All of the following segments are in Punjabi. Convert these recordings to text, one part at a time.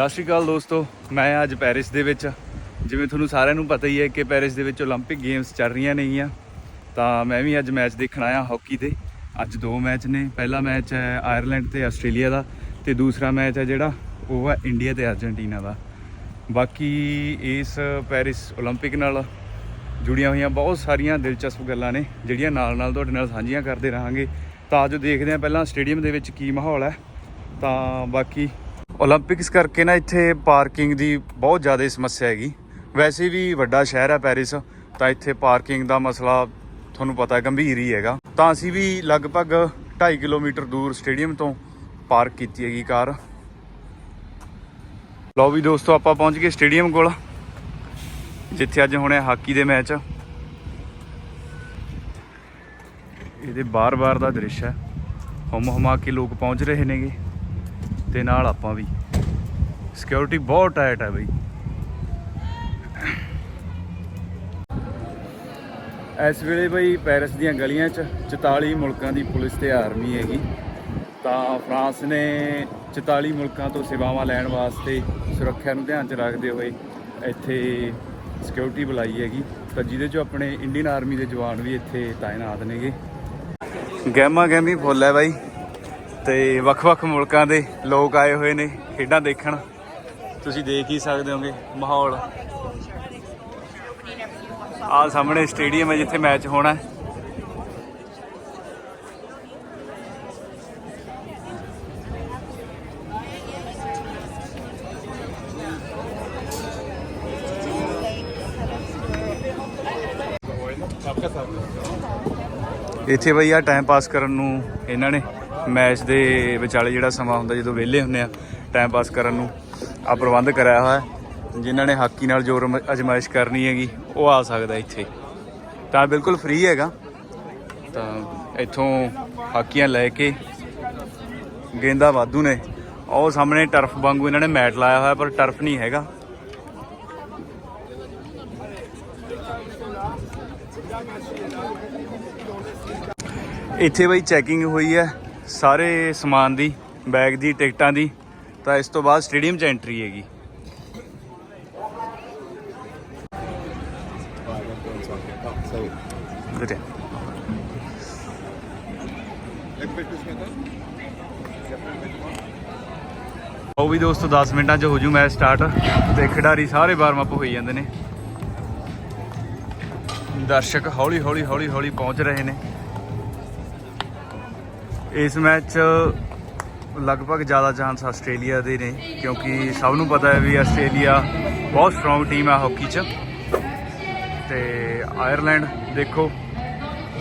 ਸਤਿ ਸ਼੍ਰੀ ਅਕਾਲ ਦੋਸਤੋ, ਮੈਂ ਅੱਜ ਪੈਰਿਸ ਦੇ ਵਿੱਚ ਜਿਵੇਂ ਤੁਹਾਨੂੰ ਸਾਰਿਆਂ ਨੂੰ ਪਤਾ ਹੀ ਹੈ ਕਿ ਪੈਰਿਸ ਦੇ ਵਿੱਚ 올림픽 ਗੇਮਸ ਚੱਲ ਰਹੀਆਂ ਨੇਗੀਆਂ। ਤਾਂ ਮੈਂ ਵੀ ਅੱਜ ਮੈਚ ਦੇਖਣ ਆਇਆ ਹਾਕੀ ਦੇ ਅੱਜ ਦੋ ਮੈਚ ਨੇ। ਪਹਿਲਾ ਮੈਚ ਹੈ ਆਇਰਲੈਂਡ ਤੇ ਆਸਟ੍ਰੇਲੀਆ ਦਾ ਤੇ ਦੂਸਰਾ ਮੈਚ ਹੈ ਜਿਹੜਾ ਉਹ ਹੈ ਇੰਡੀਆ ਤੇ ਅਰਜਨਟੀਨਾ ਦਾ। ਬਾਕੀ ਇਸ ਪੈਰਿਸ 올림픽 ਨਾਲ ਜੁੜੀਆਂ ਹੋਈਆਂ ਬਹੁਤ ਸਾਰੀਆਂ ਦਿਲਚਸਪ ਗੱਲਾਂ ਨੇ, ਜਿਹੜੀਆਂ ਨਾਲ ਨਾਲ ਤੁਹਾਡੇ ਨਾਲ ਸਾਂਝੀਆਂ ਕਰਦੇ ਰਹਾਂਗੇ। ਤਾਂ ਅੱਜ ਦੇਖਦੇ ਹਾਂ ਪਹਿਲਾਂ ਸਟੇਡੀਅਮ ਦੇ ਵਿੱਚ ਕੀ ਮਾਹੌਲ ਹੈ। ਤਾਂ ਬਾਕੀ ਓਲੰਪਿਕਸ ਕਰਕੇ ਨਾ ਇੱਥੇ ਪਾਰਕਿੰਗ ਦੀ ਬਹੁਤ ਜ਼ਿਆਦਾ ਸਮੱਸਿਆ ਹੈਗੀ। ਵੈਸੇ ਵੀ ਵੱਡਾ ਸ਼ਹਿਰ ਹੈ ਪੈਰਿਸ ਤਾਂ ਇੱਥੇ ਪਾਰਕਿੰਗ ਦਾ ਮਸਲਾ ਤੁਹਾਨੂੰ ਪਤਾ ਗੰਭੀਰ ਹੀ ਹੈਗਾ। ਤਾਂ ਅਸੀਂ ਵੀ ਲਗਭਗ 2.5 ਕਿਲੋਮੀਟਰ ਦੂਰ ਸਟੇਡੀਅਮ ਤੋਂ ਪਾਰਕ ਕੀਤੀ ਹੈਗੀ ਕਾਰ। ਲਓ ਵੀ ਦੋਸਤੋ, ਆਪਾਂ ਪਹੁੰਚ ਗਏ ਸਟੇਡੀਅਮ ਕੋਲ, ਜਿੱਥੇ ਅੱਜ ਹੋਣੇ ਹਾਕੀ ਦੇ ਮੈਚ। ਇਹਦੇ ਬਾਰ-ਬਾਰ ਦਾ ਦ੍ਰਿਸ਼ ਹੈ। ਹਮ ਹਮਾ ਕੇ ਲੋਕ ਪਹੁੰਚ ਰਹੇ ਨੇਗੇ, ਤੇ ਨਾਲ ਆਪਾਂ ਵੀ। ਸਿਕਿਉਰਿਟੀ ਬਹੁਤ ਟਾਈਟ ਹੈ ਬਈ। ਇਸ ਵੇਲੇ ਬਈ ਪੈਰਿਸ ਦੀਆਂ ਗਲੀਆਂ 'ਚ 44 ਮੁਲਕਾਂ ਦੀ ਪੁਲਿਸ ਤੇ ਆਰਮੀ ਹੈਗੀ। ਤਾਂ ਫਰਾਂਸ ਨੇ 44 ਮੁਲਕਾਂ ਤੋਂ ਸੇਵਾਵਾਂ ਲੈਣ ਵਾਸਤੇ ਸੁਰੱਖਿਆ ਨੂੰ ਧਿਆਨ 'ਚ ਰੱਖਦੇ ਹੋਏ ਇੱਥੇ ਸਿਕਿਉਰਿਟੀ ਬੁਲਾਈ ਹੈਗੀ। ਤਾਂ ਜਿਹਦੇ 'ਚੋਂ ਆਪਣੇ ਇੰਡੀਅਨ ਆਰਮੀ ਦੇ ਜਵਾਨ ਵੀ ਇੱਥੇ ਤਾਇਨਾਤ ਨੇਗੇ। ਗਹਿਮਾ ਗੈਮੀ ਫੁੱਲ ਹੈ ਬਾਈ। ਤੇ ਵੱਖ-ਵੱਖ ਮੁਲਕਾਂ ਦੇ ਲੋਕ ਆਏ ਹੋਏ ਨੇ ਖੇਡਾਂ ਦੇਖਣ। ਤੁਸੀਂ ਦੇਖ ਹੀ ਸਕਦੇ ਹੋਗੇ ਮਾਹੌਲ। ਆ ਸਾਹਮਣੇ ਸਟੇਡੀਅਮ ਹੈ ਜਿੱਥੇ ਮੈਚ ਹੋਣਾ ਹੈ। ਇੱਥੇ ਬਈ ਆ ਟਾਈਮ ਪਾਸ ਕਰਨ ਨੂੰ ਇਹਨਾਂ ਨੇ ਮੈਚ ਦੇ ਵਿਚਾਲੇ ਜਿਹੜਾ ਸਮਾਂ ਹੁੰਦਾ, ਜਦੋਂ ਵਿਹਲੇ ਹੁੰਦੇ ਆ ਟਾਈਮ ਪਾਸ ਕਰਨ ਨੂੰ। ਆ ਪ੍ਰਬੰਧ ਕਰਾਇਆ ਹੋਇਆ ਜਿਨ੍ਹਾਂ ਨੇ ਹਾਕੀ ਨਾਲ ਜੋਰ ਅਮ- ਅਜਮਾਇਸ਼ ਕਰਨੀ ਹੈਗੀ, ਉਹ ਆ ਸਕਦਾ ਇੱਥੇ। ਤਾਂ ਬਿਲਕੁਲ ਫ੍ਰੀ ਹੈਗਾ। ਤਾਂ ਇੱਥੋਂ ਹਾਕੀਆਂ ਲੈ ਕੇ ਗੇਂਦਾ ਵਾਧੂ ਨੇ। ਉਹ ਸਾਹਮਣੇ ਟਰਫ ਵਾਂਗੂ ਇਹਨਾਂ ਨੇ ਮੈਟ ਲਾਇਆ ਹੋਇਆ, ਪਰ ਟਰਫ ਨਹੀਂ ਹੈਗਾ। ਇੱਥੇ ਬਈ ਚੈਕਿੰਗ ਹੋਈ ਹੈ ਸਾਰੇ ਸਮਾਨ ਦੀ ਬੈਗ ਦੀ, ਟਿਕਟਾਂ ਦੀ। ਤਾਂ ਇਸ ਤੋਂ ਬਾਅਦ ਸਟੇਡੀਅਮ 'ਚ ਐਂਟਰੀ ਹੈਗੀ। ਵੀਰੇ ਉਹ ਵੀ ਦੋਸਤੋ 10 ਮਿੰਟਾਂ 'ਚ ਹੋ ਜੂ ਮੈਚ ਸਟਾਰਟ ਤੇ ਖਿਡਾਰੀ ਸਾਰੇ ਵਾਰਮ ਅਪ ਹੋਈ ਜਾਂਦੇ ਨੇ। ਦਰਸ਼ਕ ਹੌਲੀ ਹੌਲੀ ਹੌਲੀ ਹੌਲੀ ਪਹੁੰਚ ਰਹੇ ਨੇ। ਇਸ ਮੈਚ 'ਚ ਲਗਭਗ ਜ਼ਿਆਦਾ ਚਾਂਸ ਆਸਟ੍ਰੇਲੀਆ ਦੇ ਨੇ, ਕਿਉਂਕਿ ਸਭ ਨੂੰ ਪਤਾ ਹੈ ਵੀ ਆਸਟ੍ਰੇਲੀਆ ਬਹੁਤ ਸਟਰੋਂਗ ਟੀਮ ਹੈ ਹਾਕੀ 'ਚ। ਤੇ ਆਇਰਲੈਂਡ ਦੇਖੋ,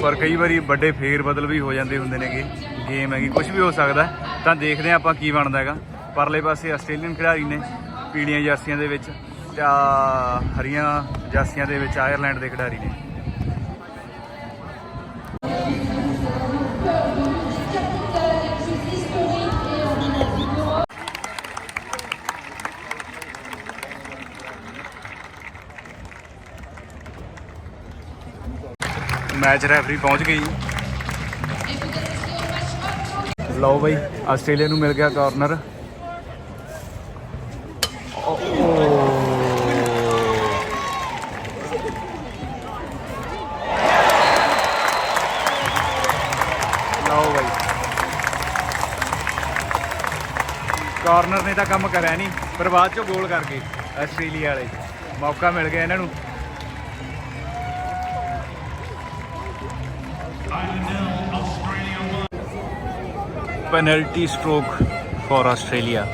ਪਰ ਕਈ ਵਾਰੀ ਵੱਡੇ ਫੇਰ ਬਦਲ ਵੀ ਹੋ ਜਾਂਦੇ ਹੁੰਦੇ ਨੇਗੇ ਗੇਮ ਹੈਗੀ ਕੁਝ ਵੀ ਹੋ ਸਕਦਾ ਤਾਂ ਦੇਖਦੇ ਹਾਂ ਆਪਾਂ ਕੀ ਬਣਦਾ ਹੈਗਾ। ਪਰਲੇ ਪਾਸੇ ਆਸਟ੍ਰੇਲੀਅਨ ਖਿਡਾਰੀ ਨੇ ਪੀੜੀਆਂ ਜਾਸੀਆਂ ਦੇ ਵਿੱਚ, ਤੇ ਹਰੀਆਂ ਜਰਸੀਆਂ ਦੇ ਵਿੱਚ ਆਇਰਲੈਂਡ ਦੇ ਖਿਡਾਰੀ ਨੇ। ਮੈਚ ਰੈਫਰੀ ਪਹੁੰਚ ਗਈ। ਲਓ ਬਈ, ਆਸਟ੍ਰੇਲੀਆ ਨੂੰ ਮਿਲ ਗਿਆ ਕਾਰਨਰ ਲਓ ਬਈ। ਕਾਰਨਰ ਨੇ ਤਾਂ ਕੰਮ ਕਰਿਆ ਨਹੀਂ ਪਰ ਬਾਅਦ ਚੋਂ ਗੋਲ ਕਰ ਗਏ ਆਸਟ੍ਰੇਲੀਆ ਵਾਲੇ। ਮੌਕਾ ਮਿਲ ਗਿਆ ਇਹਨਾਂ ਨੂੰ। Penalty stroke for Australia.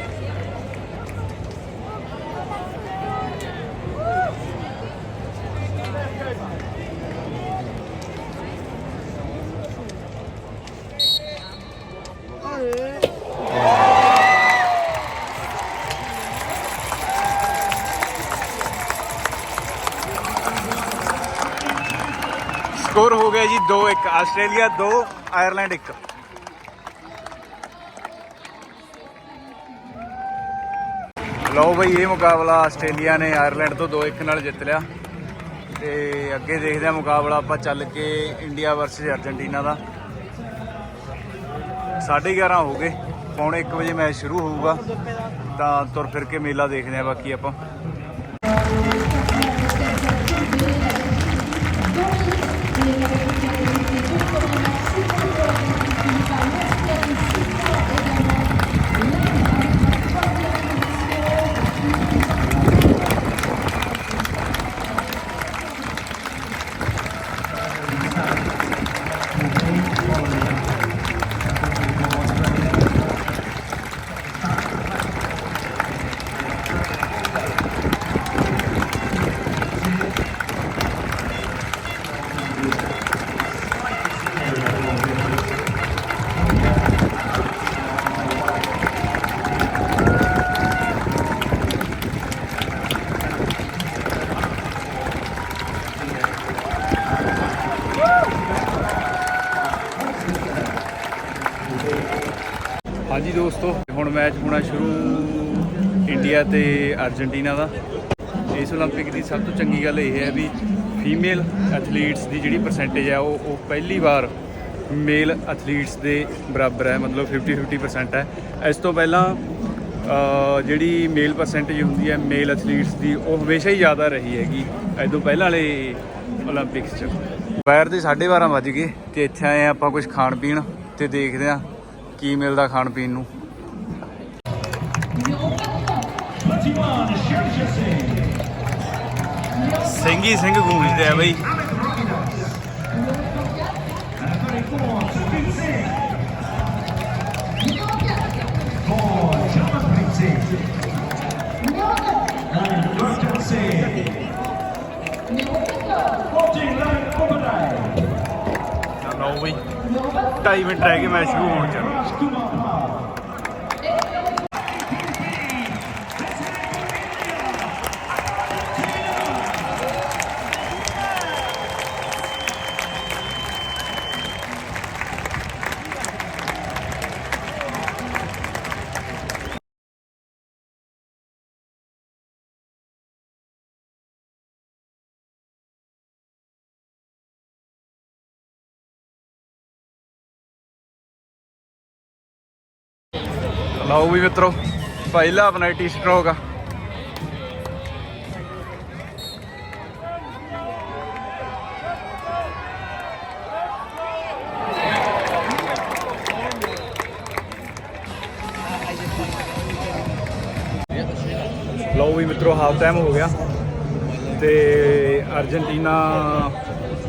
Score ਹੋ ਗਿਆ ਜੀ 2-1 ਆਸਟ੍ਰੇਲੀਆ 2 ਆਇਰਲੈਂਡ 1 ਲਓ ਬਈ, ਇਹ ਮੁਕਾਬਲਾ ਆਸਟ੍ਰੇਲੀਆ ਨੇ ਆਇਰਲੈਂਡ ਤੋਂ 2-1 ਨਾਲ ਜਿੱਤ ਲਿਆ। ਤੇ ਅੱਗੇ ਦੇਖਦੇ ਆ ਮੁਕਾਬਲਾ ਆਪਾਂ ਚੱਲ ਕੇ ਇੰਡੀਆ ਵਰਸਸ ਅਰਜنٹੀਨਾ ਦਾ। 11:30 ਹੋ ਗਏ। ਪੌਣੇ 1 ਵਜੇ ਮੈਚ ਸ਼ੁਰੂ ਹੋਊਗਾ। ਤਾਂ ਤੁਰ ਫਿਰ ਕੇ ਮੇਲਾ ਦੇਖਦੇ ਆ ਬਾਕੀ ਆਪਾਂ। ਮੈਚ ਹੋਣਾ ਸ਼ੁਰੂ ਇੰਡੀਆ ਤੇ ਅਰਜਨਟੀਨਾ ਦਾ। ਇਸ 올림픽 ਦੀ ਸਭ ਤੋਂ ਚੰਗੀ ਗੱਲ ਇਹ ਹੈ ਵੀ ਫੀਮੇਲ ਐਥਲੀਟਸ ਦੀ ਜਿਹੜੀ ਪਰਸੈਂਟੇਜ ਹੈ, ਉਹ ਉਹ ਪਹਿਲੀ ਵਾਰ ਮੇਲ ਐਥਲੀਟਸ ਦੇ ਬਰਾਬਰ ਹੈ, ਮਤਲਬ 50-50% ਹੈ। ਇਸ ਤੋਂ ਪਹਿਲਾਂ ਜਿਹੜੀ ਮੇਲ ਪਰਸੈਂਟੇਜ ਹੁੰਦੀ ਹੈ ਮੇਲ ਐਥਲੀਟਸ ਦੀ, ਉਹ ਹਮੇਸ਼ਾ ਹੀ ਜ਼ਿਆਦਾ ਰਹੀ ਹੈਗੀ ਇਸ ਤੋਂ ਪਹਿਲਾਂ ਵਾਲੇ 올림픽ਸ 'ਚ। ਦੁਪਹਿਰ ਦੇ 12:30 ਵਜ ਗਏ ਤੇ ਇੱਥੇ ਆਏ ਆਪਾਂ ਕੁਝ ਖਾਣ ਪੀਣ ਤੇ ਦੇਖਦੇ ਆ ਕੀ ਮਿਲਦਾ ਖਾਣ ਪੀਣ ਨੂੰ। ਸਿੰਘ ਸਿੰਘ ਗੂੰਜਦੇ ਆ ਬਈ। ਲਓ ਬਈ। 2.5 ਮਿੰਟ ਰਹਿ ਗਏ ਮੈਚ ਸ਼ੁਰੂ ਹੋਣ ਚ। ਲਓ ਵੀ ਮਿੱਤਰੋ, ਪਹਿਲਾ ਆਪਣਾ ਟੀ ਸਟ੍ਰੋਕ ਆ। ਲਓ ਵੀ ਮਿੱਤਰੋ ਹਾਫ ਟਾਈਮ ਹੋ ਗਿਆ ਤੇ ਅਰਜਨਟੀਨਾ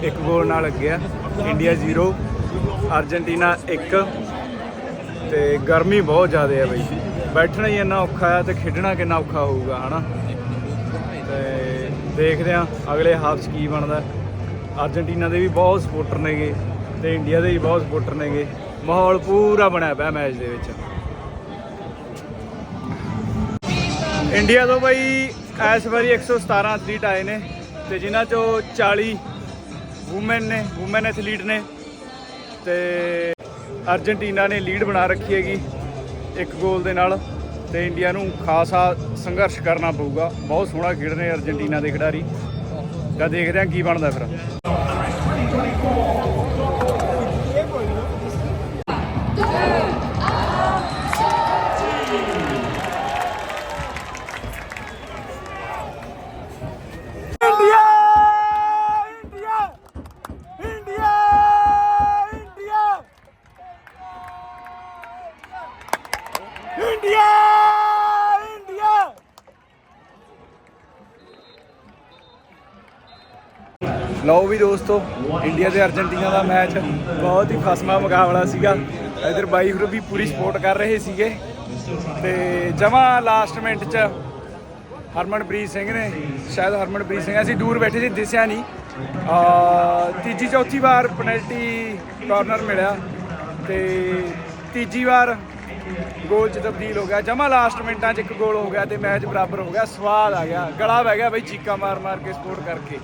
ਇੱਕ ਗੋਲ ਨਾਲ ਲੱਗਿਆ ਇੰਡੀਆ 0 ਅਰਜਨਟੀਨਾ 1 ਤੇ ਗਰਮੀ ਬਹੁਤ ਜ਼ਿਆਦਾ ਹੈ ਬਈ। ਬੈਠਣਾ ਹੀ ਇੰਨਾ ਔਖਾ ਹੈ ਤੇ ਖੇਡਣਾ ਕਿੰਨਾ ਔਖਾ ਹੋਊਗਾ, ਹਨਾ? ਤੇ ਦੇਖਦੇ ਆ ਅਗਲੇ ਹਾਫਸ ਕੀ ਬਣਦਾ। ਅਰਜਨਟੀਨਾ ਦੇ ਵੀ ਬਹੁਤ ਸਪੋਰਟਰ ਨੇਗੇ ਤੇ ਇੰਡੀਆ ਦੇ ਵੀ ਬਹੁਤ ਸਪੋਰਟਰ ਨੇਗੇ। ਮਾਹੌਲ ਪੂਰਾ ਬਣਿਆ ਪਿਆ ਮੈਚ ਦੇ ਵਿੱਚ। ਇੰਡੀਆ ਤੋਂ ਬਈ ਇਸ ਵਾਰੀ 117 ਐਥਲੀਟ ਆਏ ਨੇ ਤੇ ਜਿਨ੍ਹਾਂ ਚੋਂ 40 ਔਮਨ ਨੇ ਔਮਨ ਐਥਲੀਟ ਨੇ ਤੇ ਅਰਜਨਟੀਨਾ ਨੇ ਲੀਡ ਬਣਾ ਰੱਖੀ ਹੈਗੀ ਇੱਕ ਗੋਲ ਦੇ ਨਾਲ ਤੇ ਇੰਡੀਆ ਨੂੰ ਖਾਸਾ ਸੰਘਰਸ਼ ਕਰਨਾ ਪਊਗਾ। ਬਹੁਤ ਸੋਹਣਾ ਖੇਡ ਰਹੇ ਅਰਜਨਟੀਨਾ ਦੇ ਖਿਡਾਰੀ। ਤਾਂ ਦੇਖਦੇ ਹਾਂ ਕੀ ਬਣਦਾ ਫਿਰ। ਵੀ ਦੋਸਤੋ, ਇੰਡੀਆ ਤੇ ਅਰਜਨਟੀਨਾ ਦਾ ਮੈਚ ਬਹੁਤ ਹੀ ਖਸਮਾ ਮੁਕਾਬਲਾ ਸੀਗਾ। ਇਧਰ ਬਾਈ ਹੁਰ ਵੀ ਪੂਰੀ ਸਪੋਰਟ ਕਰ ਰਹੇ ਸੀਗੇ। ਤੇ ਜਮਾ ਲਾਸਟ ਮਿੰਟ 'ਚ ਹਰਮਨਪ੍ਰੀਤ ਸਿੰਘ ਨੇ, ਸ਼ਾਇਦ ਹਰਮਨਪ੍ਰੀਤ ਸਿੰਘ, ਅਸੀਂ ਦੂਰ ਬੈਠੇ ਸੀ, ਦਿਸਿਆ ਨਹੀਂ। ਆ, ਤੀਜੀ ਚੌਥੀ ਵਾਰ ਪੈਨਲਟੀ ਕਾਰਨਰ ਮਿਲਿਆ। ਤੇ ਤੀਜੀ ਵਾਰ ਗੋਲ ਚ ਤਬਦੀਲ ਹੋ ਗਿਆ। ਜਮਾ ਲਾਸਟ ਮਿੰਟਾਂ ਚ ਇੱਕ ਗੋਲ ਹੋ ਗਿਆ ਤੇ ਮੈਚ ਬਰਾਬਰ ਹੋ ਗਿਆ। ਸਵਾਦ ਆ ਗਿਆ। ਗਲਾ ਬਹਿ ਗਿਆ ਬਈ ਚੀਕਾ ਮਾਰ ਮਾਰ ਕੇ ਸਪੋਰਟ ਕਰਕੇ।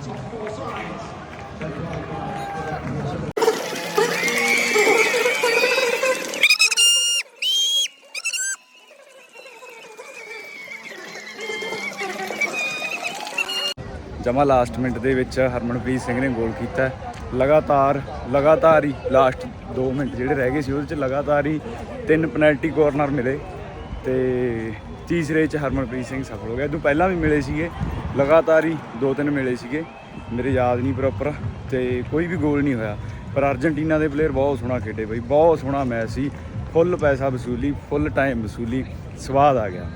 ਜਮਾ ਲਾਸਟ ਮਿੰਟ ਦੇ ਵਿੱਚ ਹਰਮਨਪ੍ਰੀਤ ਸਿੰਘ ਨੇ ਗੋਲ ਕੀਤਾ। ਲਗਾਤਾਰ ਲਗਾਤਾਰ ਹੀ ਲਾਸਟ 2 ਮਿੰਟ ਜਿਹੜੇ ਰਹਿ ਗਏ ਸੀ ਉਹਦੇ ਚ, ਲਗਾਤਾਰ ਹੀ ਤਿੰਨ ਪੈਨਲਟੀ ਕੋਰਨਰ ਮਿਲੇ ਤੇ ਤੀਸਰੇ ਚ ਹਰਮਨਪ੍ਰੀਤ ਸਿੰਘ ਸਫਲ ਹੋ ਗਿਆ। ਤੋਂ ਪਹਿਲਾਂ ਵੀ ਮਿਲੇ ਸੀਗੇ, ਲਗਾਤਾਰ ਹੀ ਦੋ ਤਿੰਨ ਮਿਲੇ ਸੀਗੇ, ਮੇਰੇ ਯਾਦ ਨਹੀਂ ਪ੍ਰੋਪਰ ਤੇ ਕੋਈ ਵੀ ਗੋਲ ਨਹੀਂ ਹੋਇਆ। ਪਰ ਅਰਜਨਟੀਨਾ ਦੇ ਪਲੇਅਰ ਬਹੁਤ ਸੋਹਣਾ ਖੇਡੇ ਬਈ, ਬਹੁਤ ਸੋਹਣਾ ਮੈਚ ਸੀ। ਫੁੱਲ ਪੈਸਾ ਵਸੂਲੀ ਫੁੱਲ ਟਾਈਮ ਵਸੂਲੀ, ਸਵਾਦ ਆ ਗਿਆ।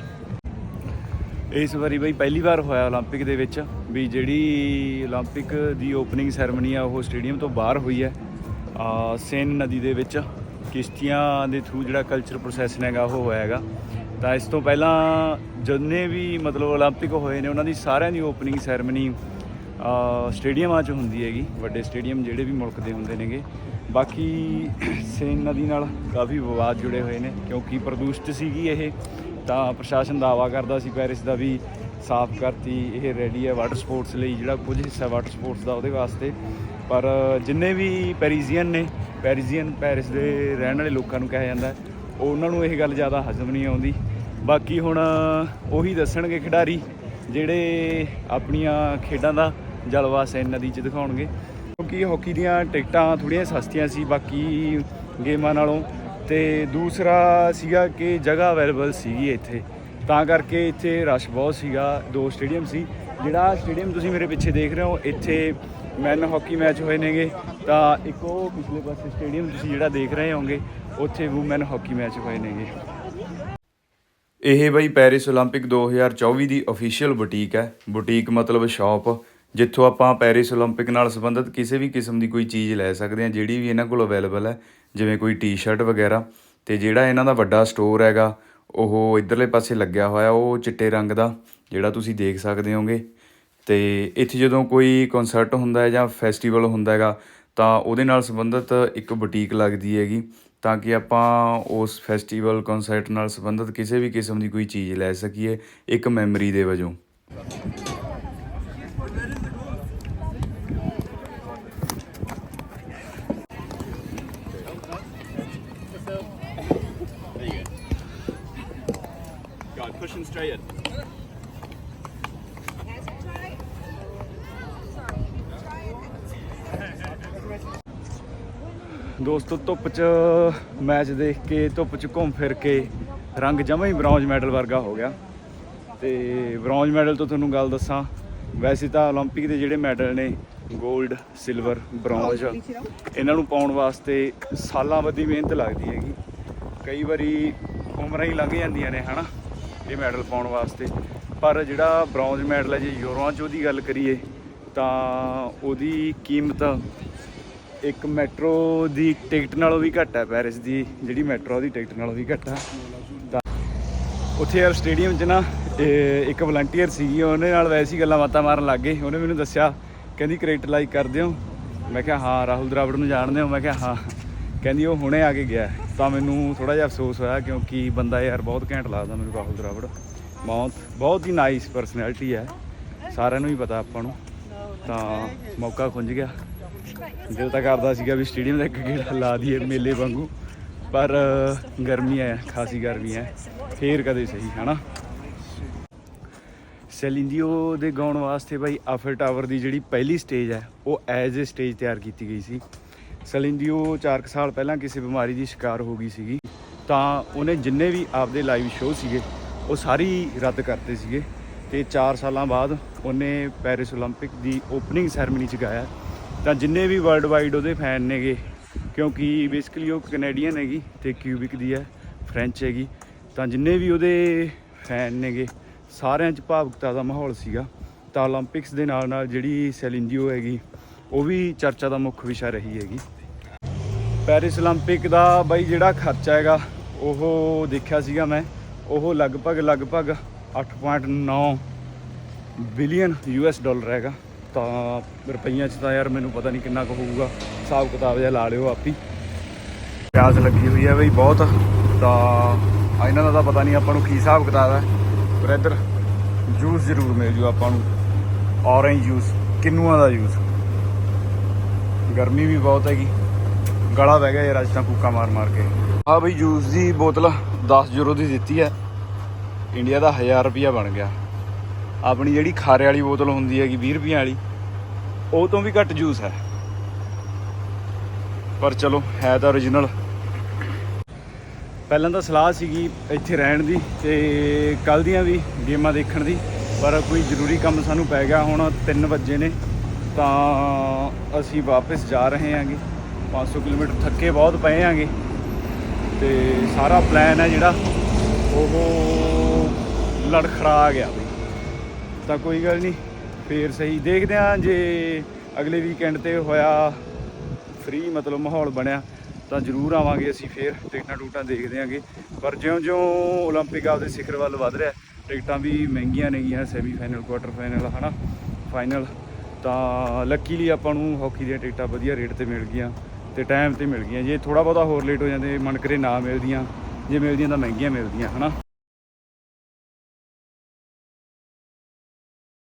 ਇਸ ਵਾਰੀ ਬਈ ਪਹਿਲੀ ਵਾਰ ਹੋਇਆ 올림픽 ਦੇ ਵਿੱਚ ਵੀ ਜਿਹੜੀ 올림픽 ਦੀ ਓਪਨਿੰਗ ਸੈਰੇਮਨੀ ਆ ਉਹ ਸਟੇਡੀਅਮ ਤੋਂ ਬਾਹਰ ਹੋਈ ਹੈ ਆ ਸੇਨ ਨਦੀ ਦੇ ਵਿੱਚ ਕਿਸ਼ਤੀਆਂ ਦੇ ਥਰੂ ਜਿਹੜਾ ਕਲਚਰ ਪ੍ਰੋਸੈਸ ਹੈਗਾ ਉਹ ਹੋਇਆ ਹੈਗਾ ਤਾਂ ਇਸ ਤੋਂ ਪਹਿਲਾਂ ਜਿੰਨੇ ਵੀ ਮਤਲਬ 올림픽 ਹੋਏ ਨੇ ਉਹਨਾਂ ਦੀ ਸਾਰਿਆਂ ਦੀ ਓਪਨਿੰਗ ਸੈਰੇਮਨੀ ਸਟੇਡੀਅਮਾਂ 'ਚ ਹੁੰਦੀ ਹੈਗੀ ਵੱਡੇ ਸਟੇਡੀਅਮ ਜਿਹੜੇ ਵੀ ਮੁਲਕ ਦੇ ਹੁੰਦੇ ਨੇਗੇ ਬਾਕੀ ਸੇਨ ਨਦੀ ਨਾਲ ਕਾਫੀ ਵਿਵਾਦ ਜੁੜੇ ਹੋਏ ਨੇ ਕਿਉਂਕਿ ਪ੍ਰਦੂਸ਼ਿਤ ਸੀਗੀ ਇਹ ਤਾਂ ਪ੍ਰਸ਼ਾਸਨ ਦਾਵਾ ਕਰਦਾ ਸੀ ਪੈਰਿਸ ਦਾ ਵੀ ਸਾਫ਼ ਕਰਤੀ, ਇਹ ਰੈਡੀ ਹੈ ਵਾਟਰ ਸਪੋਰਟਸ ਲਈ, ਜਿਹੜਾ ਕੁਝ ਹਿੱਸਾ ਵਾਟਰ ਸਪੋਰਟਸ ਦਾ ਉਹਦੇ ਵਾਸਤੇ। ਪਰ ਜਿੰਨੇ ਵੀ ਪੈਰੀਜ਼ੀਅਨ ਨੇ ਪੈਰੀਜ਼ੀਅਨ ਪੈਰਿਸ ਦੇ ਰਹਿਣ ਵਾਲੇ ਲੋਕਾਂ ਨੂੰ ਕਿਹਾ ਜਾਂਦਾ ਉਹ ਉਹਨਾਂ ਨੂੰ ਇਹ ਗੱਲ ਜ਼ਿਆਦਾ ਹਜ਼ਮ ਨਹੀਂ ਆਉਂਦੀ। ਬਾਕੀ ਹੁਣ ਉਹੀ ਦੱਸਣਗੇ ਖਿਡਾਰੀ, ਜਿਹੜੇ ਆਪਣੀਆਂ ਖੇਡਾਂ ਦਾ ਜਲਵਾ ਸੈਨ ਨਦੀ 'ਚ ਦਿਖਾਉਣਗੇ। ਕਿਉਂਕਿ ਹਾਕੀ ਦੀਆਂ ਟਿਕਟਾਂ ਥੋੜ੍ਹੀਆਂ ਸਸਤੀਆਂ ਸੀ, ਬਾਕੀ ਗੇਮਾਂ ਨਾਲੋਂ ਤੇ ਦੂਸਰਾ ਸੀਗਾ ਕਿ ਜਗ੍ਹਾ ਅਵੇਲੇਬਲ ਸੀਗੀ ਇੱਥੇ ਤਾਂ ਕਰਕੇ ਇੱਥੇ ਰਸ਼ ਬਹੁਤ ਸੀਗਾ ਦੋ ਸਟੇਡੀਅਮ ਸੀ ਜਿਹੜਾ ਸਟੇਡੀਅਮ ਤੁਸੀਂ ਮੇਰੇ ਪਿੱਛੇ ਦੇਖ ਰਹੇ ਹੋ ਇੱਥੇ ਮੈਨ ਹਾਕੀ ਮੈਚ ਹੋਏ ਨੇਗੇ ਤਾਂ ਇੱਕ ਉਹ ਪਿਛਲੇ ਪਾਸੇ ਸਟੇਡੀਅਮ ਤੁਸੀਂ ਜਿਹੜਾ ਦੇਖ ਰਹੇ ਹੋਗੇ ਉੱਥੇ ਵੂਮਨ ਹਾਕੀ ਮੈਚ ਹੋਏ ਨੇਗੇ ਇਹ ਬਈ ਪੈਰਿਸ 올림픽 2024 ਦੀ ਅਫੀਸ਼ੀਅਲ ਬੁਟੀਕ ਹੈ ਬੁਟੀਕ ਮਤਲਬ ਸ਼ਾਪ ਜਿੱਥੋਂ ਆਪਾਂ ਪੈਰਿਸ 올림픽 ਨਾਲ ਸੰਬੰਧਿਤ ਕਿਸੇ ਵੀ ਕਿਸਮ ਦੀ ਕੋਈ ਚੀਜ਼ ਲੈ ਸਕਦੇ ਹਾਂ ਜਿਹੜੀ ਵੀ ਇਹਨਾਂ ਕੋਲ ਅਵੇਲੇਬਲ ਹੈ ਜਿਵੇਂ ਕੋਈ ਟੀ-ਸ਼ਰਟ ਵਗੈਰਾ, ਤੇ ਜਿਹੜਾ ਇਹਨਾਂ ਦਾ ਵੱਡਾ ਸਟੋਰ ਹੈਗਾ, ਉਹ ਇਧਰਲੇ ਪਾਸੇ ਲੱਗਿਆ ਹੋਇਆ, ਉਹ ਚਿੱਟੇ ਰੰਗ ਦਾ, ਜਿਹੜਾ ਤੁਸੀਂ ਦੇਖ ਸਕਦੇ ਹੋਗੇ। ਤੇ ਇੱਥੇ ਜਦੋਂ ਕੋਈ ਕਨਸਰਟ ਹੁੰਦਾ ਹੈ ਜਾਂ ਫੈਸਟੀਵਲ ਹੁੰਦਾ ਹੈਗਾ, ਤਾਂ ਉਹਦੇ ਨਾਲ ਸੰਬੰਧਿਤ ਇੱਕ ਬੁਟੀਕ ਲੱਗਦੀ ਹੈਗੀ, ਤਾਂ ਕਿ ਆਪਾਂ ਉਸ ਫੈਸਟੀਵਲ ਕਨਸਰਟ ਨਾਲ ਸੰਬੰਧਿਤ ਕਿਸੇ ਵੀ ਕਿਸਮ ਦੀ ਕੋਈ ਚੀਜ਼ ਲੈ ਸਕੀਏ, ਇੱਕ ਮੈਮਰੀ ਦੇ ਵਜੋਂ। try it. ਦੋਸਤੋ, ਧੁੱਪ 'ਚ ਮੈਚ ਦੇਖ ਕੇ, ਧੁੱਪ 'ਚ ਘੁੰਮ ਫਿਰ ਕੇ ਰੰਗ ਜਮਾ ਹੀ ਬ੍ਰੌਂਜ ਮੈਡਲ ਵਰਗਾ ਹੋ ਗਿਆ। ਤੇ ਬ੍ਰੌਂਜ ਮੈਡਲ ਤੋਂ ਤੁਹਾਨੂੰ ਗੱਲ ਦੱਸਾਂ। ਵੈਸੇ ਤਾਂ 올림픽 ਦੇ ਜਿਹੜੇ ਮੈਡਲ ਨੇ 골ਡ ਸਿਲਵਰ ਬ੍ਰੌਂਜ ਇਹਨਾਂ ਨੂੰ ਪਾਉਣ ਵਾਸਤੇ ਸਾਲਾਂ ਬੱਦੀ ਮਿਹਨਤ ਲੱਗਦੀ ਹੈਗੀ। ਕਈ ਵਾਰੀ ਉਮਰਾਂ ਹੀ ਲੰਘ ਜਾਂਦੀਆਂ ਨੇ, ਹਨਾ? ਇਹ ਮੈਡਲ ਪਾਉਣ ਵਾਸਤੇ। ਪਰ ਜਿਹੜਾ ਬ੍ਰੌਂਜ ਮੈਡਲ ਹੈ ਜੇ ਯੂਰੋਆਂ 'ਚ ਉਹਦੀ ਗੱਲ ਕਰੀਏ, ਤਾਂ ਉਹਦੀ ਕੀਮਤ ਇੱਕ ਮੈਟਰੋ ਦੀ ਟਿਕਟ ਨਾਲੋਂ ਵੀ ਘੱਟ ਹੈ, ਪੈਰਿਸ ਦੀ ਜਿਹੜੀ ਮੈਟਰੋ ਦੀ ਟਿਕਟ ਨਾਲੋਂ ਵੀ ਘੱਟ ਹੈ ਤਾਂ ਉੱਥੇ ਯਾਰ ਸਟੇਡੀਅਮ 'ਚ ਨਾ, ਇਹ ਇੱਕ ਵਲੰਟੀਅਰ ਸੀਗੀ ਉਹਨੇ ਨਾਲ ਵੈਸੇ ਗੱਲਾਂ ਬਾਤਾਂ ਮਾਰਨ ਲੱਗ ਗਏ। ਉਹਨੇ ਮੈਨੂੰ ਦੱਸਿਆ, ਕਹਿੰਦੀ, ਕ੍ਰਿਕਟ ਲਾਈਕ ਕਰਦੇ ਹੋ ਮੈਂ ਕਿਹਾ, ਹਾਂ, ਰਾਹੁਲ ਦਰਾਵੜ ਨੂੰ ਜਾਣਦੇ ਹੋ? ਮੈਂ ਕਿਹਾ, ਹਾਂ। ਕਹਿੰਦੀ, ਉਹ ਹੁਣੇ ਆ ਕੇ ਗਿਆ ਤਾਂ ਮੈਨੂੰ ਥੋੜਾ ਜਿਹਾ ਅਫਸੋਸ ਹੋਇਆ ਕਿਉਂਕਿ ਬੰਦਾ ਯਾਰ ਬਹੁਤ ਘੈਂਟ ਲੱਗਦਾ ਮੈਨੂੰ ਰਾਹੁਲ ਦਰਾਵੜ। ਬਹੁਤ ਬਹੁਤ ਹੀ ਨਾਈਸ ਪਰਸਨੈਲਿਟੀ ਹੈ। ਸਾਰਿਆਂ ਨੂੰ ਹੀ ਪਤਾ ਆਪਾਂ ਨੂੰ। ਤਾਂ ਮੌਕਾ ਖੁੰਝ ਗਿਆ। ਦਿਲ ਤਾਂ ਕਰਦਾ ਸੀਗਾ ਵੀ ਸਟੇਡੀਅਮ ਦਾ ਇੱਕ ਗੇੜਾ ਲਾ ਦਈਏ ਮੇਲੇ ਵਾਂਗੂ। ਪਰ ਗਰਮੀ ਹੈ, ਖਾਸੀ ਗਰਮੀ ਹੈ। ਫੇਰ ਕਦੇ ਸਹੀ, ਹਨਾ? ਸੈਲਿੰਡੀਓ ਦੇ ਗਾਉਣ ਵਾਸਤੇ ਬਾਈ ਆਫਰ ਟਾਵਰ ਦੀ ਜਿਹੜੀ ਪਹਿਲੀ ਸਟੇਜ ਹੈ, ਉਹ ਐਜ਼ ਅ ਸਟੇਜ ਤਿਆਰ ਕੀਤੀ ਗਈ ਸੀ। ਸਲਿੰਜੀਓ 4 ਸਾਲ ਪਹਿਲਾਂ ਕਿਸੇ ਬਿਮਾਰੀ ਦੀ ਸ਼ਿਕਾਰ ਹੋ ਗਈ ਸੀਗੀ। ਤਾਂ ਉਹਨੇ ਜਿੰਨੇ ਵੀ ਆਪਦੇ ਲਾਈਵ ਸ਼ੋਅ ਸੀਗੇ, ਉਹ ਸਾਰੀ ਰੱਦ ਕਰਤੇ ਸੀਗੇ ਤੇ 4 ਸਾਲਾਂ ਬਾਅਦ ਉਹਨੇ ਪੈਰਿਸ 올림픽 ਦੀ ਓਪਨਿੰਗ ਸੈਰੇਮਨੀ 'ਚ ਗਾਇਆ। ਤਾਂ ਜਿੰਨੇ ਵੀ ਵਰਲਡ ਵਾਈਡ ਉਹਦੇ ਫੈਨ ਨੇਗੇ, ਕਿਉਂਕਿ ਬੇਸਿਕਲੀ ਉਹ ਕੈਨੇਡੀਅਨ ਹੈਗੀ ਤੇ ਕਿਊਬਿਕ ਦੀ ਹੈ ਫ੍ਰੈਂਚ ਹੈਗੀ, ਤਾਂ ਜਿੰਨੇ ਵੀ ਉਹਦੇ ਫੈਨ ਨੇਗੇ, ਸਾਰਿਆਂ 'ਚ ਭਾਵੁਕਤਾ ਦਾ ਮਾਹੌਲ ਸੀਗਾ। ਤਾਂ 올림픽ਸ ਦੇ ਨਾਲ ਨਾਲ ਜਿਹੜੀ ਸੈਲਿੰਜੀਓ ਹੈਗੀ, ਉਹ ਵੀ ਚਰਚਾ ਦਾ ਮੁੱਖ ਵਿਸ਼ਾ ਰਹੀ ਹੈਗੀ। ਪੈਰਿਸ 올림픽 ਦਾ ਬਾਈ ਜਿਹੜਾ ਖਰਚਾ ਹੈਗਾ ਉਹ ਦੇਖਿਆ ਸੀਗਾ ਮੈਂ ਉਹ ਲਗਭਗ ਲਗਭਗ 8.9 ਬਿਲੀਅਨ ਯੂਐਸ ਡਾਲਰ ਹੈਗਾ ਤਾਂ ਰੁਪਈਆਂ 'ਚ ਤਾਂ ਯਾਰ ਮੈਨੂੰ ਪਤਾ ਨਹੀਂ ਕਿੰਨਾ ਕੁ ਹੋਊਗਾ ਹਿਸਾਬ ਕਿਤਾਬ ਜਿਹਾ ਲਾ ਲਿਓ ਆਪ ਹੀ ਪਿਆਸ ਲੱਗੀ ਹੋਈ ਹੈ ਬਈ ਬਹੁਤ ਤਾਂ ਆ ਇਹਨਾਂ ਦਾ ਤਾਂ ਪਤਾ ਨਹੀਂ ਆਪਾਂ ਨੂੰ ਕੀ ਹਿਸਾਬ ਕਿਤਾਬ ਹੈ ਪਰ ਇੱਧਰ ਜੂਸ ਜ਼ਰੂਰ ਮਿਲ ਜੂ ਆਪਾਂ ਨੂੰ ਔਰੇਂਜ ਜੂਸ ਕਿੰਨੂਆਂ ਦਾ ਜੂਸ ਗਰਮੀ ਵੀ ਬਹੁਤ ਹੈਗੀ ਗਲਾ ਬਹਿ ਗਿਆ ਯਾਰ, ਅੱਜ ਤਾਂ ਕੂਕਾ ਮਾਰ ਮਾਰ ਕੇ। ਆ ਬਈ ਜੂਸ ਦੀ ਬੋਤਲ 10 ਯੂਰੋ ਦੀ ਦਿੱਤੀ ਹੈ। ਇੰਡੀਆ ਦਾ 1000 ਰੁਪਿਆ ਬਣ ਗਿਆ। ਆਪਣੀ ਜਿਹੜੀ ਖਾਰੇ ਵਾਲੀ ਬੋਤਲ ਹੁੰਦੀ ਹੈਗੀ 20 ਰੁਪਈਆਂ ਵਾਲੀ, ਉਹ ਤੋਂ ਵੀ ਘੱਟ ਜੂਸ ਹੈ। ਪਰ ਚਲੋ, ਹੈ ਤਾਂ origignal ਪਹਿਲਾਂ ਤਾਂ ਸਲਾਹ ਸੀਗੀ ਇੱਥੇ ਰਹਿਣ ਦੀ ਤੇ ਕੱਲ ਦੀਆਂ ਵੀ ਗੇਮਾਂ ਦੇਖਣ ਦੀ, ਪਰ ਕੋਈ ਜ਼ਰੂਰੀ ਕੰਮ ਸਾਨੂੰ ਪੈ ਗਿਆ। ਹੁਣ 3 ਵਜੇ ਨੇ, ਤਾਂ ਅਸੀਂ ਵਾਪਸ ਜਾ ਰਹੇ ਹਾਂਗੇ। 500 ਕਿਲੋਮੀਟਰ ਥੱਕੇ ਬਹੁਤ ਪਏ ਹਾਂਗੇ ਤੇ ਸਾਰਾ ਪਲਾਨ ਹੈ ਜਿਹੜਾ ਉਹ ਲੜਖੜਾ ਗਿਆ ਬਈ ਤਾਂ ਕੋਈ ਗੱਲ ਨਹੀਂ ਫੇਰ ਸਹੀ ਦੇਖਦੇ ਹਾਂ ਜੇ ਅਗਲੇ ਵੀਕਐਂਡ ਤੇ ਹੋਇਆ ਫ੍ਰੀ ਮਤਲਬ ਮਾਹੌਲ ਬਣਿਆ ਤਾਂ ਜ਼ਰੂਰ ਆਵਾਂਗੇ ਅਸੀਂ ਫੇਰ ਟਿਕਟਾਂ ਟੂਟਾਂ ਦੇਖਦੇ ਆਂਗੇ ਪਰ ਜਿਉਂ-ਜਿਉਂ 올림픽 ਆਪਦੇ ਸਿਖਰ ਵੱਲ ਵਧ ਰਿਹਾ ਟਿਕਟਾਂ ਵੀ ਮਹਿੰਗੀਆਂ ਨੇਗੀਆਂ ਸੈਮੀ ਫਾਈਨਲ ਕੁਆਟਰ ਫਾਈਨਲ ਹਨਾ ਫਾਈਨਲ ਤਾਂ ਲੱਕੀਲੀ ਆਪਾਂ ਨੂੰ ਹਾਕੀ ਦੀਆਂ ਟਿਕਟਾਂ ਵਧੀਆ ਰੇਟ ਤੇ ਮਿਲ ਗਈਆਂ ਤੇ ਟਾਈਮ ਤੇ ਮਿਲ ਗਈਆਂ। ਜੇ ਥੋੜਾ ਬਹੁਤਾ ਹੋਰ ਲੇਟ ਹੋ ਜਾਂਦੇ, ਮਨ ਕਰੇ ਨਾ ਮਿਲਦੀਆਂ, ਜੇ ਮਿਲਦੀਆਂ ਤਾਂ ਮਹਿੰਗੀਆਂ ਮਿਲਦੀਆਂ, ਹਨਾ?